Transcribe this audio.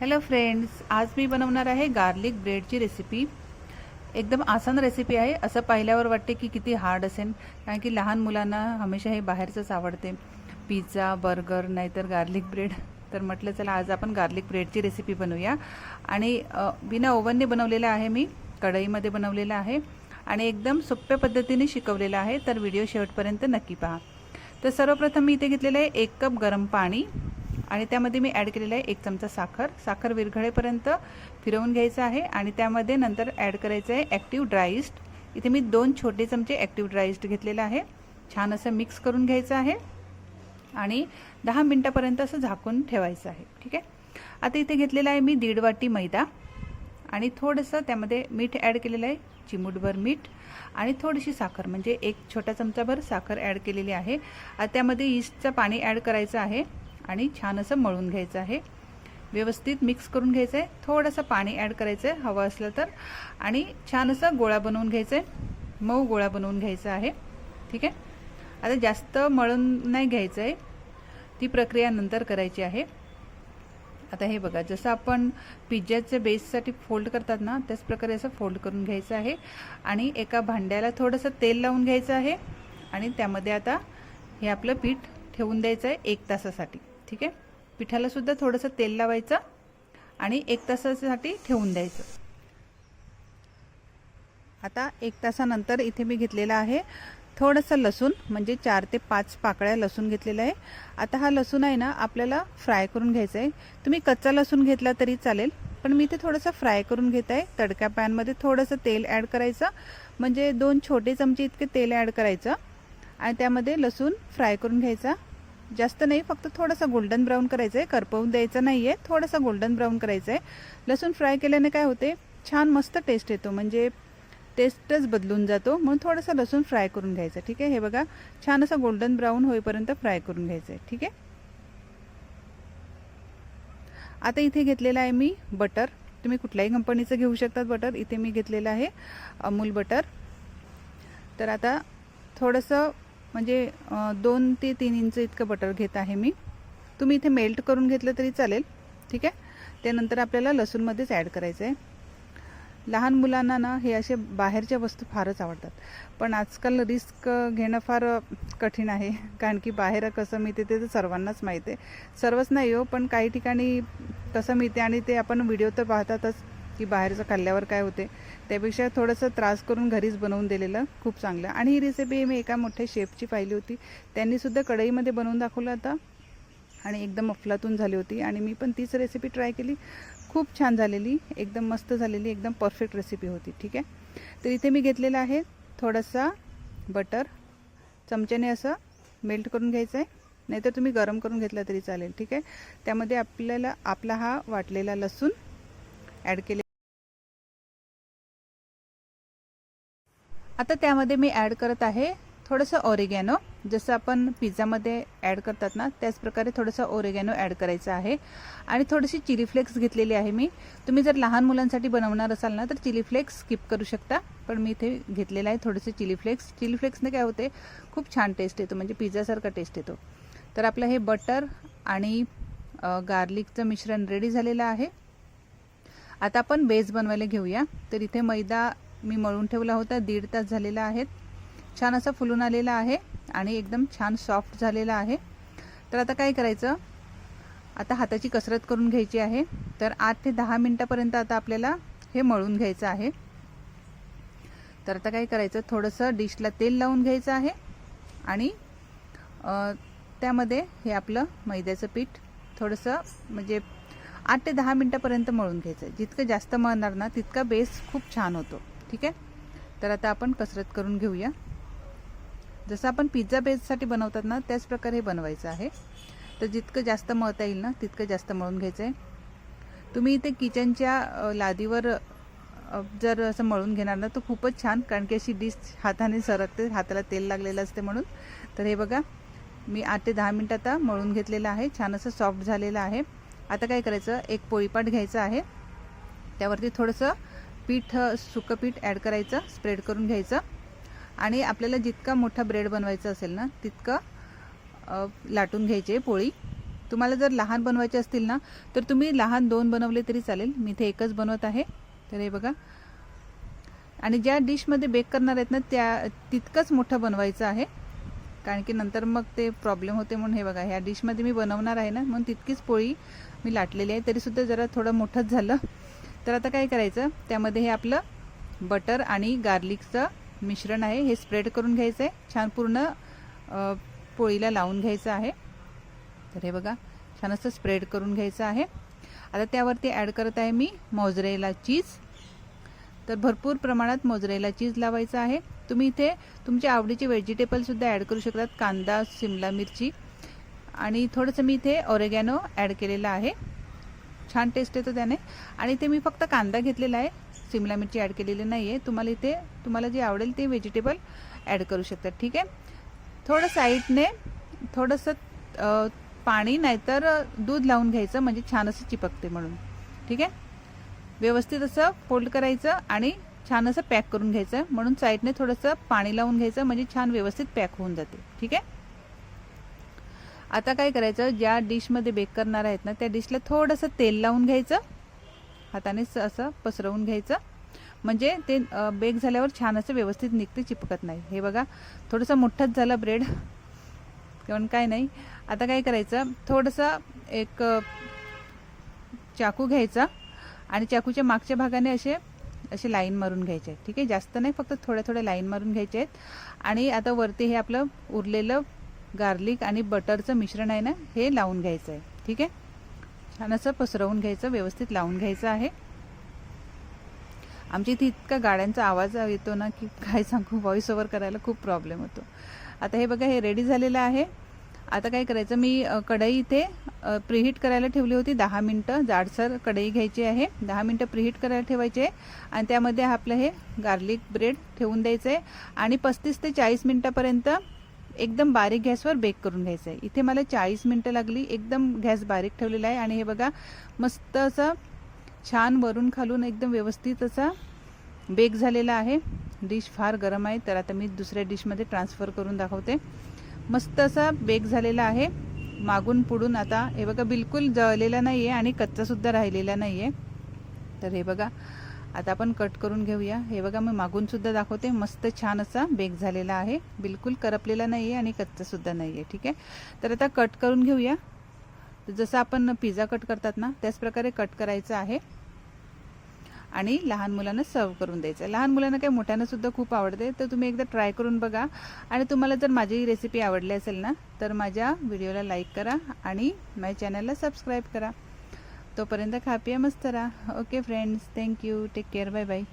Hello friends आज मी बनवणार आहे गार्लिक ब्रेडची रेसिपी एकदम आसान रेसिपी आहे. असं पाहिल्यावर वाटते की किती हार्ड असेल. कारण की लहान मुलांना हमेशा हे बाहेरचंच आवडते. पिझ्झा बर्गर नाहीतर गार्लिक ब्रेड तर म्हटलं चला आज आपण गार्लिक ब्रेडची रेसिपी बनवूया. आणि बिना ओव्हनने बनवलेलं आहे मी. कढईमध्ये बनवलेलं आहे. आणि एकदम सोप्या पद्धतीने शिकवलेलं आहे. तर व्हिडिओ शेवटपर्यंत नक्की पहा. तर सर्वप्रथम मी इथे घेतलेलं आहे एक कप गरम पाणी. आणि त्यामध्ये मी ॲड केलेलं आहे एक चमचा साखर. साखर विरघळेपर्यंत फिरवून घ्यायचं आहे आणि त्यामध्ये नंतर ॲड करायचं आहे ॲक्टिव्ह ड्राईस्ट इथे मी दोन छोटे चमचे ॲक्टिव्ह ड्राईस्ट घेतलेलं आहे. छान असं मिक्स करून घ्यायचं आहे आणि दहा मिनटापर्यंत असं झाकून ठेवायचं आहे. ठीक आहे? आता इथे घेतलेलं आहे मी दीड वाटी मैदा आणि थोडंसं त्यामध्ये मीठ ॲड केलेलं आहे चिमूटभर मीठ आणि थोडीशी साखर. म्हणजे एक छोटा चमचाभर साखर ॲड केलेली आहे. त्यामध्ये ईस्टचं पाणी ॲड करायचं आहे. आणि छान असं मळून घ्यायचं आहे. व्यवस्थित मिक्स करून घ्यायचं आहे थोडंसं पाणी ॲड करायचं आहे हवं असलं तर. आणि छान असं गोळा बनवून घ्यायचं आहे मऊ गोळा बनवून घ्यायचा आहे. ठीक आहे? आता जास्त मळून नाही घ्यायचं आहे ती प्रक्रिया नंतर करायची आहे. आता हे बघा जसं आपण पिझ्झाच्या बेससाठी फोल्ड करतात ना त्याच प्रकारे असं फोल्ड करून घ्यायचं आहे. आणि एका भांड्याला थोडंसं तेल लावून घ्यायचं आहे. आणि त्यामध्ये आता हे आपलं पीठ ठेवून द्यायचं आहे एक तासासाठी. ठीक आहे? पिठालासुद्धा थोडंसं तेल लावायचं आणि एक तासासाठी ठेवून द्यायचं. आता एक तासानंतर इथे मी घेतलेला आहे थोडंसं लसूण म्हणजे चार ते पाच पाकळ्या लसूण घेतलेलं आहे. आता हा लसूण आहे ना आपल्याला फ्राय करून घ्यायचा आहे तुम्ही कच्चा लसूण घेतला तरी चालेल पण मी इथे थोडंसं फ्राय करून घेत आहे. तडक्या पॅनमध्ये थोडंसं तेल ॲड करायचं म्हणजे दोन छोटे चमचे इतके तेल ॲड करायचं. आणि त्यामध्ये लसूण फ्राय करून घ्यायचा. जास्त नाही फक्त थोडासा गोल्डन ब्राऊन करायचं आहे करपवून द्यायचं नाही आहे थोडासा गोल्डन ब्राऊन करायचं आहे लसूण फ्राय केल्याने काय होते छान मस्त टेस्ट येतो. म्हणजे टेस्टच बदलून जातो. म्हणून थोडंसं लसूण फ्राय करून घ्यायचं. ठीक आहे? हे बघा छान असं गोल्डन ब्राऊन होईपर्यंत फ्राय करून घ्यायचं आहे ठीक आहे? आता इथे घेतलेलं आहे मी बटर तुम्ही कुठल्याही कंपनीचं घेऊ शकतात बटर इथे मी घेतलेलं आहे अमूल बटर तर आता थोडंसं म्हणजे दोन ते तीन इंच इतकं बटर घेत आहे मी. तुम्ही इथे मेल्ट करून घेतलं तरी चालेल ठीक आहे? त्यानंतर आपल्याला लसूणमध्येच ॲड करायचं आहे. लहान मुलांना ना हे असे बाहेरच्या वस्तू फारच आवडतात. पण आजकाल रिस्क घेणं फार कठीण आहे. कारण की बाहेर कसं मिळते ते तर सर्वांनाच माहीत आहे. सर्वच नाही हो पण काही ठिकाणी कसं मिळते आणि ते आपण व्हिडिओ तर पाहतातच. की बाहेरचं खाल्ल्यावर काय होते त्यापेक्षा थोडंसं त्रास करून घरीच बनवून दिलेलं खूप चांगलं. आणि ही रेसिपी मी एका मोठ्या शेफची पाहिली होती. त्यांनीसुद्धा कढईमध्ये बनवून दाखवलं होतं आणि एकदम अफलातून झाली होती. आणि मी पण तीच रेसिपी ट्राय केली. खूप छान झालेली. एकदम मस्त झालेली. एकदम परफेक्ट रेसिपी होती. ठीक आहे? तर इथे मी घेतलेलं आहे थोडंसं बटर चमच्याने असं मेल्ट करून घ्यायचं आहे. नाहीतर तुम्ही गरम करून घेतला तरी चालेल. ठीक आहे? त्यामध्ये आपल्याला आपला हा वाटलेला लसूण ॲड केले आता त्यामध्ये मी ॲड करत आहे थोडंसं ऑरेगॅनो जसं आपण पिझ्झामध्ये ॲड करतात ना त्याचप्रकारे थोडंसं ओरेगॅनो ॲड करायचं आहे. आणि थोडीशी चिली फ्लेक्स घेतलेली आहे मी. तुम्ही जर लहान मुलांसाठी बनवणार असाल ना तर चिली फ्लेक्स स्किप करू शकता. पण मी इथे घेतलेलं आहे थोडंसं चिली फ्लेक्स चिली फ्लेक्सने काय होते? खूप छान टेस्ट येतो. म्हणजे पिझ्झासारखा टेस्ट येतो. तर आपलं हे बटर आणि गार्लिकचं मिश्रण रेडी झालेलं आहे. आता आपण बेस बनवायला घेऊया. तर इथे मैदा मी मळून ठेवला होता. दीड तास झालेला आहे. छान असा फुलून आलेला आहे आणि एकदम छान सॉफ्ट झालेला आहे. तर आता काय करायचं? आता हाताची कसरत करून घ्यायची आहे. तर आठ ते दहा मिनटापर्यंत आता आपल्याला हे मळून घ्यायचं आहे. तर आता काय करायचं? थोडंसं डिशला तेल लावून घ्यायचं आहे आणि त्यामध्ये हे आपलं मैद्याचं पीठ थोडंसं म्हणजे आठ ते दहा मिनटापर्यंत मळून घ्यायचं. आहे जितकं जास्त मळणार ना तितका बेस खूप छान होतो. ठीक आहे? तर आता आपण कसरत करून घेऊया. जसं आपण पिझ्झा बेससाठी बनवतात ना त्याच प्रकारे हे बनवायचं आहे. तर जितकं जास्त मळता येईल ना तितकं जास्त मळून घ्यायचं आहे तुम्ही इथे किचनच्या लादीवर जर असं मळून घेणार ना तर खूपच छान कारण की अशी डिश हाताने सरकते हाताला तेल लागलेलं असते म्हणून. तर हे बघा मी आठ ते दहा मिनटं आता मळून घेतलेलं आहे. छान असं सॉफ्ट झालेलं आहे. आता काय करायचं? एक पोळीपाट घ्यायचं आहे. त्यावरती थोडंसं पीठ सुकं पीठ ॲड करायचं स्प्रेड करून घ्यायचं. आणि आपल्याला जितका मोठा ब्रेड बनवायचा असेल ना तितकं लाटून घ्यायची आहे पोळी. तुम्हाला जर लहान बनवायचे असतील ना तर तुम्ही लहान दोन बनवले तरी चालेल. मी इथे एकच बनवत आहे. तर हे बघा. आणि ज्या डिशमध्ये बेक करणार आहेत ना त्या तितकंच मोठं बनवायचं आहे. कारण की नंतर मग ते प्रॉब्लेम होते म्हणून हे बघा. ह्या डिशमध्ये मी बनवणार आहे ना म्हणून तितकीच पोळी मी लाटलेली आहे. तरीसुद्धा जरा थोडं मोठंच झालं. तर आता काय करायचं? त्यामध्ये हे आपलं बटर आणि गार्लिकचं मिश्रण आहे. हे स्प्रेड करून घ्यायचं आहे छान पूर्ण पोळीला लावून घ्यायचं आहे. तर हे बघा छान असं स्प्रेड करून घ्यायचं आहे. आता त्यावरती ॲड करत आहे मी मोजरेला चीज. तर भरपूर प्रमाणात मोजरेला चीज लावायचं आहे. तुम्ही इथे तुमच्या आवडीचे व्हेजिटेबलसुद्धा ॲड करू शकतात. कांदा शिमला मिरची. आणि थोडंसं मी इथे ऑरेगॅनो ॲड केलेलं आहे. छान टेस्ट येतो त्याने. आणि ते मी फक्त कांदा घेतलेला आहे. शिमला मिरची ॲड केलेली नाही आहे तुम्हाला इथे तुम्हाला जे आवडेल ते व्हेजिटेबल ॲड करू शकतात ठीक आहे? थोडं साईडने थोडंसं पाणी नाहीतर दूध लावून घ्यायचं. म्हणजे छान असं चिपकते म्हणून. ठीक आहे? व्यवस्थित असं फोल्ड करायचं आणि छान असं पॅक करून घ्यायचं. म्हणून साईडने थोडंसं पाणी लावून घ्यायचं. म्हणजे छान व्यवस्थित पॅक होऊन जाते. ठीक आहे? आता काय करायचं ज्या डिशमध्ये बेक करणार आहेत ना त्या डिशला थोडंसं तेल लावून घ्यायचं हाताने स- असं पसरवून घ्यायचं. म्हणजे ते बेक झाल्यावर छान असं व्यवस्थित निघते चिपकत नाही. हे बघा थोडंसं मोठंच झालं ब्रेड कारण काय नाही. आता काय करायचं थोडंसं एक चाकू घ्यायचा आणि चाकूच्या मागच्या भागाने असे असे लाईन मारून घ्यायचे. आहेत ठीक आहे? जास्त नाही फक्त थोड्या थोड्या लाईन मारून घ्यायचे आहेत. आणि आता वरती हे आपलं उरलेलं गार्लिक आणि बटरचं मिश्रण आहे ना हे लावून घ्यायचं आहे ठीक आहे? छान असं पसरवून घ्यायचं व्यवस्थित लावून घ्यायचं आहे. आमच्या इथे इतका गाड्यांचा आवाज येतो ना की काय सांगू व्हॉइस ओव्हर करायला खूप प्रॉब्लेम होतो. आता हे बघा हे रेडी झालेलं आहे. आता काय करायचं मी कढई इथे प्रिहीट करायला ठेवली होती दहा मिनटं. जाडसर कढई घ्यायची आहे. दहा मिनटं प्रिहीट करायला ठेवायचे. आणि त्यामध्ये आपलं हे गार्लिक ब्रेड ठेवून द्यायचं आहे आणि पस्तीस ते चाळीस मिनटापर्यंत एकदम बारीक गॅसवर बेक करून घ्यायचं आहे इथे मला चाळीस मिनटं लागली. एकदम गॅस बारीक ठेवलेला आहे. आणि हे बघा मस्त असं छान वरून खालून एकदम व्यवस्थित असा बेक झालेला आहे. डिश फार गरम आहे. तर आता मी दुसऱ्या डिशमध्ये ट्रान्सफर करून दाखवते. मस्त असा बेक झालेला आहे. मागून पुढून आता हे बघा बिलकुल जळलेला नाही आहे आणि कच्चासुद्धा राहिलेला नाही आहे तर हे बघा आता आपण कट करून घेऊया. हे बघा मी मागून सुद्धा दाखवते. मस्त छान असा बेक झालेला आहे. बिलकुल करपलेला नाही आहे आणि कच्चासुद्धा नाही आहे ठीक आहे? तर आता कट करून घेऊया. जसं आपण पिझ्झा कट करतात ना त्याचप्रकारे कट करायचं आहे. आणि लहान मुलांना सर्व करून द्यायचं लहान मुलांना काय मोठ्यांना सुद्धा खूप आवडते. तर तुम्ही एकदा ट्राय करून बघा. आणि तुम्हाला जर माझी रेसिपी आवडली असेल ना तर माझ्या व्हिडिओला लाईक करा आणि माझ्या चॅनलला सबस्क्राईब करा. तोपर्यंत खा पिया मस्त राहा. Okay friends thank you take care bye bye